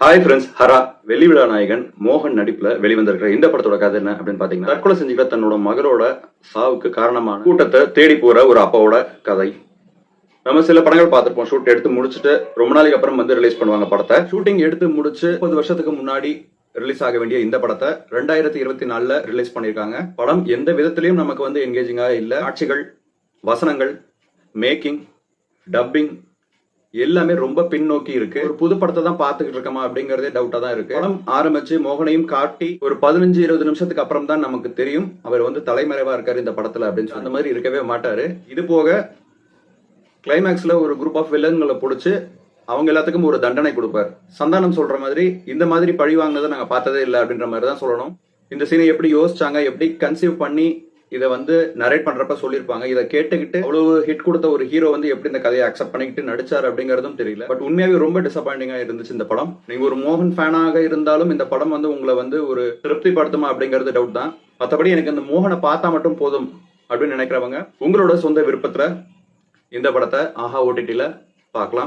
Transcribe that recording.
Hi friends Hara வெள்ளி விழா நாயகன் மோகன் நடிப்புல வெளிவந்திருக்கிற இந்த படத்தோட கதை என்ன அப்படின்னு பாத்தீங்கன்னா தற்கொலை செஞ்சுக்கிற தன்னோட மகளோட சாவுக்கு காரணமான கூட்டத்தை தேடி போற ஒரு அப்பாவோட கதை. நம்ம சில படங்கள் பார்த்துருப்போம். ஷூட் எடுத்து முடிச்சுட்டு ரொம்ப நாளைக்கு அப்புறம் வந்து ரிலீஸ் பண்ணுவாங்க படத்தை. ஷூட்டிங் எடுத்து முடிச்சு முப்பது வருஷத்துக்கு முன்னாடி ரிலீஸ் ஆக வேண்டிய இந்த படத்தை ரெண்டாயிரத்தி இருபத்தி நாலுல ரிலீஸ் பண்ணியிருக்காங்க. படம் எந்த விதத்திலையும் நமக்கு வந்து என்கேஜிங்காக இல்லை. காட்சிகள் வசனங்கள் மேக்கிங் டப்பிங் எல்லாமே ரொம்ப பின்னோக்கி இருக்கு. ஒரு புது படத்தை தான் பாத்துக்கிட்டு இருக்கமா அப்படிங்கறதே டவுட்டா தான் இருக்கு. படம் ஆரம்பிச்சு மோகனையும் காட்டி ஒரு பதினஞ்சு இருபது நிமிஷத்துக்கு அப்புறம் தான் நமக்கு தெரியும் அவர் வந்து தலைமறைவா இருக்காரு இந்த படத்துல அப்படின்னு சொல்லி. அந்த மாதிரி இருக்கவே மாட்டாரு. இது போக கிளைமேக்ஸ்ல ஒரு குரூப் ஆஃப் வில்லன்களை பிடிச்சி அவங்க எல்லாத்துக்கும் ஒரு தண்டனை கொடுப்பார். சந்தானம் சொல்ற மாதிரி இந்த மாதிரி பழி வாங்கினதை நாங்க பார்த்ததே இல்லை அப்படின்ற மாதிரி தான் சொல்லணும். இந்த சீனை எப்படி யோசிச்சாங்க எப்படி கன்சீவ் பண்ணி இதை வந்து நரேட் பண்றப்ப சொல்லியிருப்பாங்க. இதை கேட்டுக்கிட்டு அவ்வளவு ஹிட் கொடுத்த ஒரு ஹீரோ வந்து எப்படி இந்த கதையை அக்செப்ட் பண்ணிக்கிட்டு நடிச்சார் அப்படிங்கறதும் தெரியல. பட் உண்மையாவே ரொம்ப டிசப்பாயிண்டிங்கா இருந்துச்சு இந்த படம். நீங்க ஒரு மோகன் ஃபேனாக இருந்தாலும் இந்த படம் வந்து உங்களை வந்து ஒரு திருப்திப்படுத்துமா அப்படிங்கிறது டவுட் தான். மற்றபடி எனக்கு இந்த மோகனை பார்த்தா மட்டும் போதும் அப்படின்னு நினைக்கிறவங்க உங்களோட சொந்த விருப்பத்துல இந்த படத்தை ஆஹா ஓடிடியில பார்க்கலாம்.